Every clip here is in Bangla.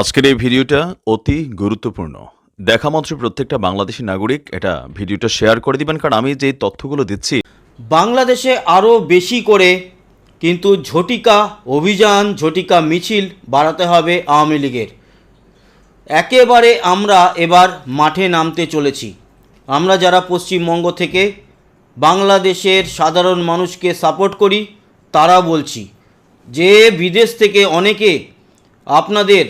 আজকের এই ভিডিওটা অতি গুরুত্বপূর্ণ। দেখা মাত্র প্রত্যেকটা বাংলাদেশি নাগরিক এটা ভিডিওটা শেয়ার করে দিবেন, কারণ আমি যে তথ্যগুলো দিচ্ছি, বাংলাদেশে আরও বেশি করে কিন্তু ঝটিকা অভিযান, ঝটিকা মিছিল বাড়াতে হবে আওয়ামী লীগের। একেবারে আমরা এবার মাঠে নামতে চলেছি। আমরা যারা পশ্চিমবঙ্গ থেকে বাংলাদেশের সাধারণ মানুষকে সাপোর্ট করি, তারা বলছি, যে বিদেশ থেকে অনেকে আপনাদের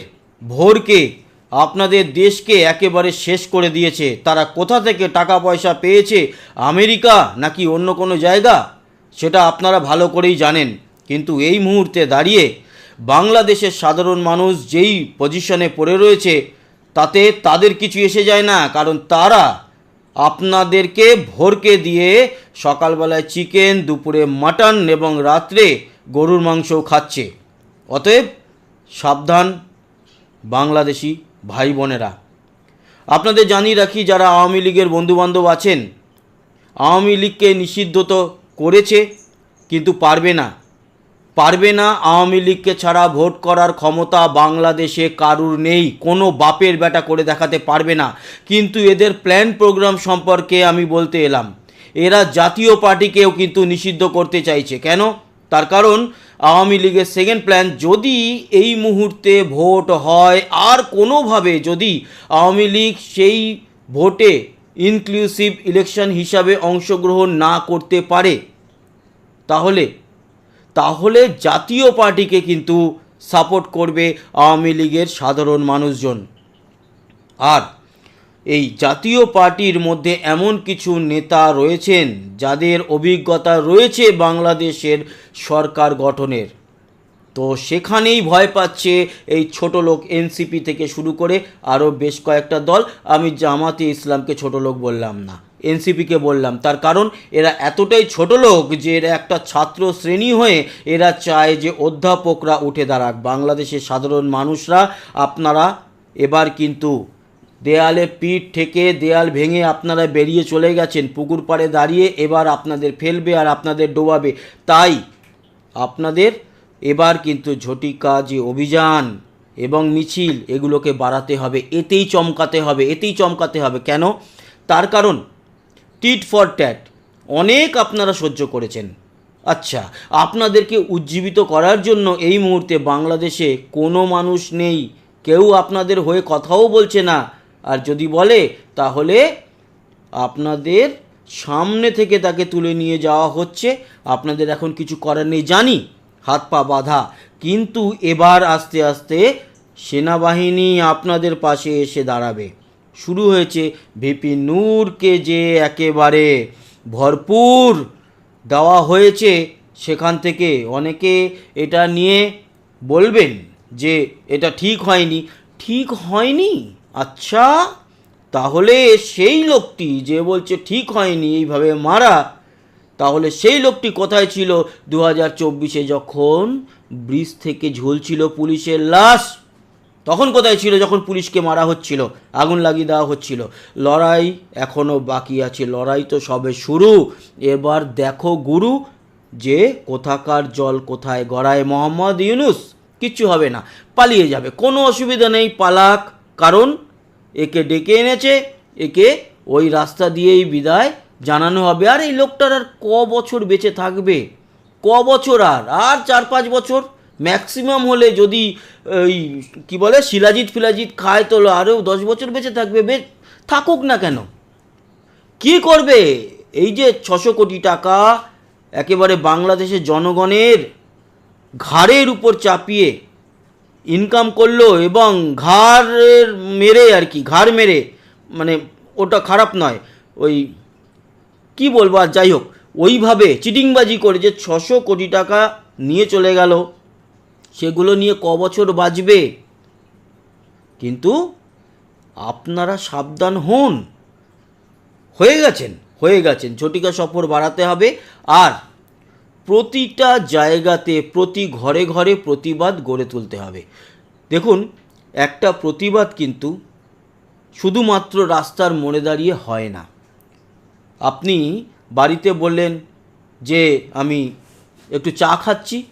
ভোরকে আপনাদের দেশকে একেবারে শেষ করে দিয়েছে। তারা কোথা থেকে টাকা পয়সা পেয়েছে? আমেরিকা নাকি অন্য কোনো জায়গা? সেটা আপনারা ভালো করেই জানেন। কিন্তু এই মুহূর্তে দাঁড়িয়ে বাংলাদেশের সাধারণ মানুষ যেই পজিশনে পড়ে রয়েছে, তাতে তাদের কিছু এসে যায় না। কারণ তারা আপনাদেরকে ভোরকে দিয়ে সকালবেলায় চিকেন, দুপুরে মাটন এবং রাত্রে গরুর মাংসও খাচ্ছে। অতএব সাবধান বাংলাদেশি ভাই বোনেরা আপনাদের জানিয়ে রাখি, যারা আওয়ামী লীগের বন্ধুবান্ধব আছেন, আওয়ামী লীগকে নিষিদ্ধ তো করেছে, কিন্তু পারবে না। পারবে না আওয়ামী লীগকে ছাড়া ভোট করার ক্ষমতা বাংলাদেশে কারুর নেই, কোনো বাপের বেটা করে দেখাতে পারবে না। কিন্তু এদের প্ল্যান প্রোগ্রাম সম্পর্কে আমি বলতে এলাম, এরা জাতীয় পার্টিকেও কিন্তু নিষিদ্ধ করতে চাইছে। কেন? তার কারণ আওয়ামী লীগের সেকেন্ড প্ল্যান যদি এই মুহূর্তে ভোট হয়, আর কোনোভাবে যদি আওয়ামী লীগ সেই ভোটে ইনক্লুসিভ ইলেকশন হিসাবে অংশগ্রহণ না করতে পারে, তাহলে তাহলে জাতীয় পার্টিকে কিন্তু সাপোর্ট করবে আওয়ামী লীগের সাধারণ মানুষজন। আর এই জাতীয় পার্টির মধ্যে এমন কিছু নেতা রয়েছেন যাদের অভিজ্ঞতা রয়েছে বাংলাদেশের সরকার গঠনের। তো সেখানেই ভয় পাচ্ছে এই ছোট লোক এনসিপি থেকে শুরু করে আরও বেশ কয়েকটা দল। আমি জামাতে ইসলামকে ছোট লোক বললাম না, এনসিপিকে বললাম। তার কারণ এরা এতটাই ছোট লোক যে এরা একটা ছাত্র শ্রেণি হয়ে এরা চায় যে অধ্যাপকরা উঠে দাঁড়াক। বাংলাদেশের সাধারণ মানুষরা, আপনারা এবার কিন্তু দেয়ালে পিঠ থেকে দেয়াল ভেঙে আপনারা বেরিয়ে চলে গেছেন, পুকুর পাড়ে দাঁড়িয়ে এবার আপনাদের ফেলবে আর আপনাদের ডোবাবে। তাই আপনাদের এবার কিন্তু ঝটিকা যে অভিযান এবং মিছিল এগুলোকে বাড়াতে হবে, এতেই চমকাতে হবে, এতেই চমকাতে হবে। কেন? তার কারণ টিট ফর ট্যাট অনেক আপনারা সহ্য করেছেন। আচ্ছা আপনাদেরকে উজ্জীবিত করার জন্য এই মুহূর্তে বাংলাদেশে কোনো মানুষ নেই, কেউ আপনাদের হয়ে কথাও বলছে না। আর যদি বলে, তাহলে আপনাদের সামনে থেকে তাকে তুলে নিয়ে যাওয়া হচ্ছে। আপনাদের এখন কিছু করার নেই, জানি, হাত পা বাঁধা। কিন্তু এবার আস্তে আস্তে সেনাবাহিনী আপনাদের পাশে এসে দাঁড়াবে। শুরু হয়েছে ভিপি নূরকে যে একেবারে ভরপুর দেওয়া হয়েছে সেখান থেকে। অনেকে এটা নিয়ে বলবেন যে এটা ঠিক হয়নি। ঠিক হয়নি? আচ্ছা তাহলে সেই লোকটি যে বলছে ঠিক হয়নি এইভাবে মারা, তাহলে সেই লোকটি কোথায় ছিল? দু হাজার চব্বিশে যখন ব্রিজ থেকে ঝুলছিল পুলিশের লাশ, তখন কোথায় ছিল যখন পুলিশকে মারা হচ্ছিল? আগুন লাগিয়ে দেওয়া হচ্ছিল। লড়াই এখনও বাকি আছে, লড়াই তো সবে শুরু। এবার দেখো গুরু, যে কোথাকার জল কোথায় গড়ায় মোহাম্মদ ইউনুস, কিচ্ছু হবে না, পালিয়ে যাবে। কোনো অসুবিধা নেই, পালাক। কারণ একে ডেকে এনেছে, একে ওই রাস্তা দিয়েই বিদায় জানানো হবে। আর এই লোকটার আর ক বছর বেঁচে থাকবে? ক বছর আর? আর চার পাঁচ বছর? ম্যাক্সিমাম হলে যদি ওই কী বলে, শিলাজিৎ ফিলাজিৎ খায় তো আরও দশ বছর বেঁচে থাকবে। বে, থাকুক না কেন? কি করবে? এই যে ছশো কোটি টাকা একেবারে বাংলাদেশের জনগণের ঘাড়ের উপর চাপিয়ে ইনকাম করল এবং ঘাড়ের মেরে আর কি, ঘাড় মেরে মানে ওটা খারাপ নয়, ওই কি বলব আর যাই হোক, ওইভাবে চিটিংবাজি করে যে ছশো কোটি টাকা নিয়ে চলে গেল, সেগুলো নিয়ে ক বছর বাঁচবে। কিন্তু আপনারা সাবধান হন। হয়ে গেছেন হয়ে গেছেন, ঝটিকা সফর বাড়াতে হবে। আর প্রতিটা জায়গাতে প্রতি ঘরে ঘরে প্রতিবাদ গড়ে তুলতে হবে। দেখুন, একটা প্রতিবাদ কিন্তু শুধুমাত্র রাস্তার মোড়ে দাঁড়িয়ে হয় না। আপনি বাড়িতে বললেন যে, আমি একটু চা খাচ্ছি।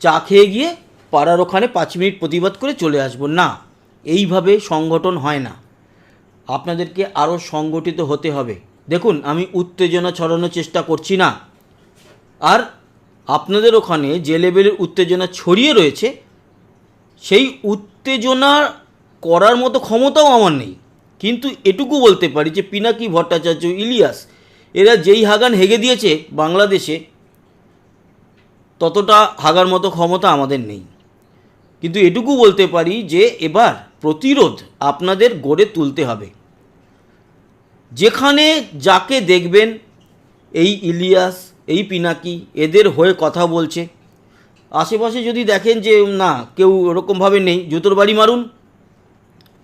চা খেয়ে গিয়ে পাড়ার ওখানে পাঁচ মিনিট প্রতিবাদ করে চলে আসব। না, এইভাবে সংগঠন হয় না। আপনাদেরকে আরও সংগঠিত হতে হবে। দেখুন, আমি উত্তেজনা ছড়ানোর চেষ্টা করছি না। আর আপনাদের ওখানে যে লেভেলের উত্তেজনা ছড়িয়ে রয়েছে, সেই উত্তেজনা করার মতো ক্ষমতাও আমার নেই। কিন্তু এটুকু বলতে পারি যে পিনাকি ভট্টাচার্য, ইলিয়াস, এরা যেই হাগান হেগে দিয়েছে বাংলাদেশে, ততটা হাগার মতো ক্ষমতা আমাদের নেই। কিন্তু এটুকু বলতে পারি যে এবার প্রতিরোধ আপনাদের গড়ে তুলতে হবে। যেখানে যাকে দেখবেন, এই ইলিয়াস এই পিনাকি, এদের হয়ে কথা বলছে। আশেপাশে যদি দেখেন যে না, কেউ ওরকমভাবে নেই, জুতোর বাড়ি মারুন।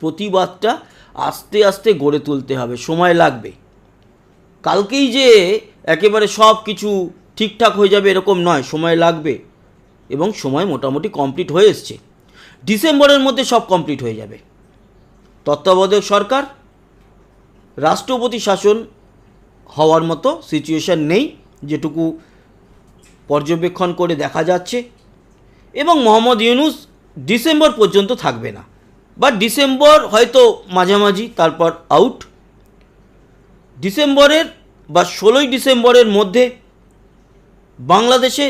প্রতিবাদটা আস্তে আস্তে গড়ে তুলতে হবে, সময় লাগবে। কালকেই যে একেবারে সব কিছু ঠিকঠাক হয়ে যাবে এরকম নয়, সময় লাগবে। এবং সময় মোটামুটি কমপ্লিট হয়ে এসছে। ডিসেম্বরের মধ্যে সব কমপ্লিট হয়ে যাবে। তত্ত্বাবধায়ক সরকার, রাষ্ট্রপতি শাসন হওয়ার মতো সিচুয়েশান নেই। যেটুকু পর্যবেক্ষণ করে দেখা যাচ্ছে, এবং মোহাম্মদ ইউনুস ডিসেম্বর পর্যন্ত থাকবে না। বা ডিসেম্বর হয়তো মাঝামাঝি, তারপর আউট। ডিসেম্বরের বা ষোলোই ডিসেম্বরের মধ্যে বাংলাদেশে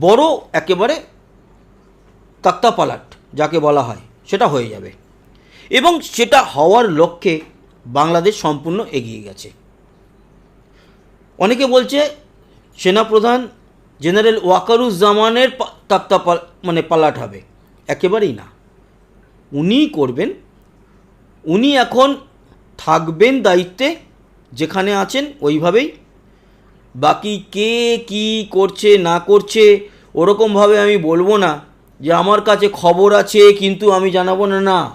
বড় একেবারে তাক্তাপালাট, যাকে বলা হয়, সেটা হয়ে যাবে। এবং সেটা হওয়ার লক্ষ্যে বাংলাদেশ সম্পূর্ণ এগিয়ে গেছে। অনেকে বলছে সেনাপ্রধান জেনারেল ওয়াকারুজ্জামানের পাল- মানে পালাট হবে। একেবারেই না। উনিই করবেন, উনি এখন থাকবেন দায়িত্বে, যেখানে আছেন ওইভাবেই। বাকি কে কি করছে, না করছে, ওরকমভাবে আমি বলব না যে আমার কাছে খবর আছে কিন্তু আমি জানাব না না।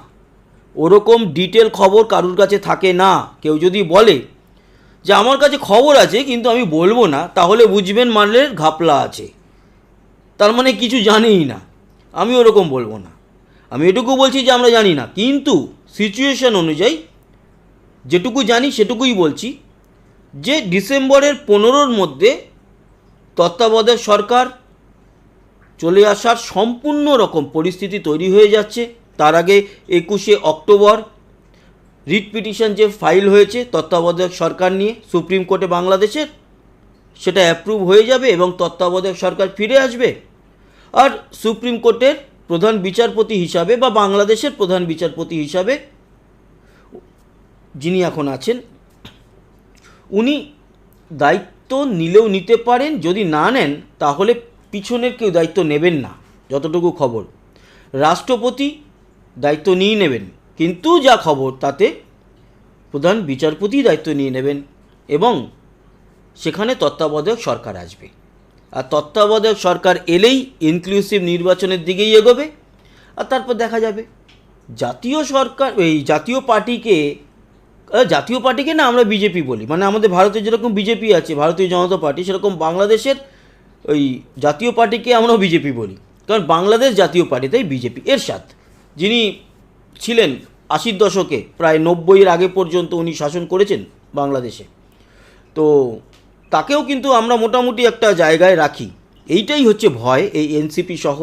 ওরকম ডিটেল খবর কারুর কাছে থাকে না। কেউ যদি বলে যে আমার কাছে খবর আছে, কিন্তু আমি বলব না, তাহলে বুঝবেন মানলের ঘাপলা আছে। তার মানে কিছু জানেই না। আমি ওরকম বলব না। আমি এটুকু বলছি যে আমরা জানি না। কিন্তু সিচুয়েশন অনুযায়ী যেটুকু জানি সেটুকুই বলছি যে ডিসেম্বরের পনেরোর মধ্যে তত্ত্বাবধায়ক সরকার চলে আসার সম্পূর্ণ রকম পরিস্থিতি তৈরি হয়ে যাচ্ছে। তার আগে একুশে অক্টোবর রিট পিটিশন যে ফাইল হয়েছে তত্ত্বাবধায়ক সরকার নিয়ে, সুপ্রিম কোর্টে বাংলাদেশের, সেটা অ্যাপ্রুভ হয়ে যাবে এবং তত্ত্বাবধায়ক সরকার ফিরে আসবে। আর সুপ্রিম কোর্টের প্রধান বিচারপতি হিসাবে বা বাংলাদেশের প্রধান বিচারপতি হিসাবে যিনি এখন আছেন, উনি দায়িত্ব নিলেও নিতে পারেন, যদি না নেন, তাহলে পিছনের কেউ দায়িত্ব নেবেন না, যতটুকু খবর। রাষ্ট্রপতি দায়িত্ব নিয়ে নেবেন। কিন্তু যা খবর তাতে প্রধান বিচারপতি দায়িত্ব নিয়ে নেবেন এবং সেখানে তত্ত্বাবধায়ক সরকার আসবে। আর তত্ত্বাবধায়ক সরকার এলেই ইনক্লুসিভ নির্বাচনের দিকেই এগোবে আর তারপর দেখা যাবে। জাতীয় সরকার, এই জাতীয় পার্টিকে জাতীয় পার্টিকে না আমরা বিজেপি বলি। মানে আমাদের ভারতে যেরকম বিজেপি আছে, ভারতীয় জনতা পার্টি, সেরকম বাংলাদেশের ওই জাতীয় পার্টিকে আমরাও বিজেপি বলি। কারণ বাংলাদেশ জাতীয় পার্টি, তাই বিজেপি। এর এরশাদ, যিনি ছিলেন আশির দশকে, প্রায় নব্বইয়ের আগে পর্যন্ত উনি শাসন করেছেন বাংলাদেশে। তো তাকেও কিন্তু আমরা মোটামুটি একটা জায়গায় রাখি। এইটাই হচ্ছে ভয়, এই এনসিপি সহ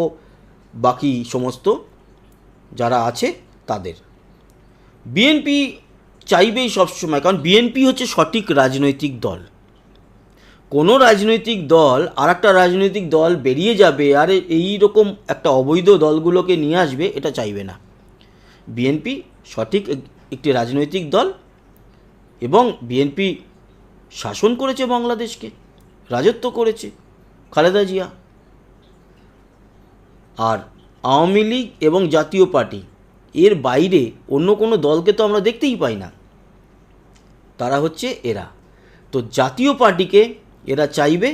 বাকি সমস্ত যারা আছে তাদের। বিএনপি চাইবেই সবসময়, কারণ বিএনপি হচ্ছে সঠিক রাজনৈতিক দল। কোনো রাজনৈতিক দল আর একটা রাজনৈতিক দল বেরিয়ে যাবে, আর এই রকম একটা অবৈধ দলগুলোকে নিয়ে আসবে, এটা চাইবে না। বিএনপি সঠিক একটি রাজনৈতিক দল এবং বিএনপি শাসন করেছে বাংলাদেশকে, রাজত্ব করেছে খালেদা জিয়া। আর আওয়ামী লীগ এবং জাতীয় পার্টি এর বাইরে অন্য কোনো দলকে তো আমরা দেখতেই পাই না। তারা হচ্ছে এরা। তো জাতীয় পার্টিকে এরা চাইবে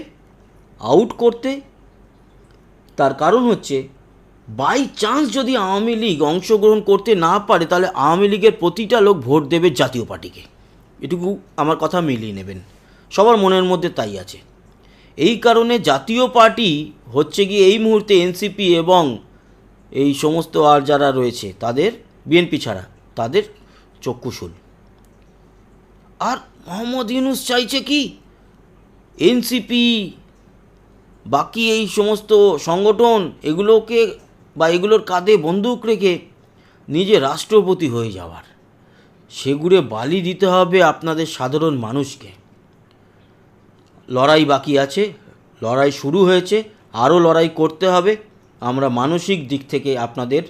আউট করতে। তার কারণ হচ্ছে বাই চান্স যদি আওয়ামী লীগ অংশগ্রহণ করতে না পারে, তাহলে আওয়ামী লীগের প্রতিটা লোক ভোট দেবে জাতীয় পার্টিকে। এটুকু আমার কথা মিলিয়ে নেবেন। সবার মনের মধ্যে তাই আছে। এই কারণে জাতীয় পার্টি হচ্ছে গিয়ে এই মুহূর্তে এনসিপি এবং এই সমস্ত আর যারা রয়েছে, তাদের বিএনপি ছাড়া, তাদের চক্ষুশুল আর মোহাম্মদ ইউনুস চাইছে কি? এনসিপি বাকি এই সমস্ত সংগঠন, এগুলোকে বা এগুলোর কাঁধে বন্দুক রেখে নিজে রাষ্ট্রপতি হয়ে যাওয়ার। সেগুলো বালি দিতে হবে আপনাদের সাধারণ মানুষকে। লড়াই বাকি আছে, লড়াই শুরু হয়েছে, আরও লড়াই করতে হবে। আমরা মানসিক দিক থেকে আপনাদের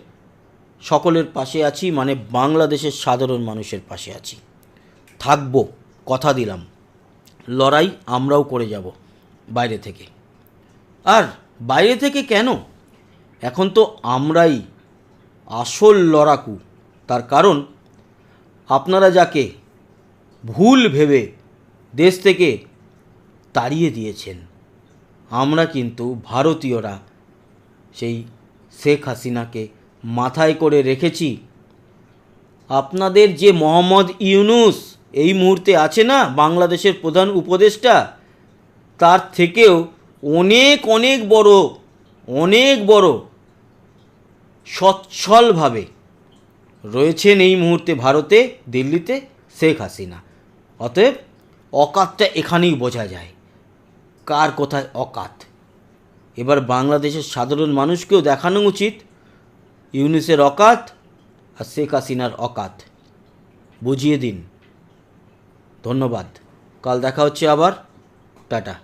সকলের পাশে আছি মানে বাংলাদেশের সাধারণ মানুষের পাশে আছি। থাকব, কথা দিলাম। লড়াই আমরাও করে যাব বাইরে থেকে। আর বাইরে থেকে কেন? এখন তো আমরাই আসল লড়াকু। তার কারণ, আপনারা যাকে ভুল ভেবে দেশ থেকে তাড়িয়ে দিয়েছেন, আমরা কিন্তু ভারতীয়রা সেই শেখ হাসিনাকে মাথায় করে রেখেছি। আপনাদের যে মোহাম্মদ ইউনুস এই মুহূর্তে আছে না, বাংলাদেশের প্রধান উপদেষ্টা, তার থেকেও অনেক অনেক বড় অনেক বড়, সচ্ছলভাবে রয়েছেন এই মুহূর্তে ভারতে, দিল্লিতে শেখ হাসিনা। অতএব অকাতটা এখানেই বোঝা যায়। কার কোথায় অকাত? এবার বাংলাদেশের সাধারণ মানুষকেও দেখানো উচিত, ইউনিসের অকাত আর শেখ হাসিনার অকাত। বুঝিয়ে দিন। ধন্যবাদ। কাল দেখা হচ্ছে আবার। টাটা।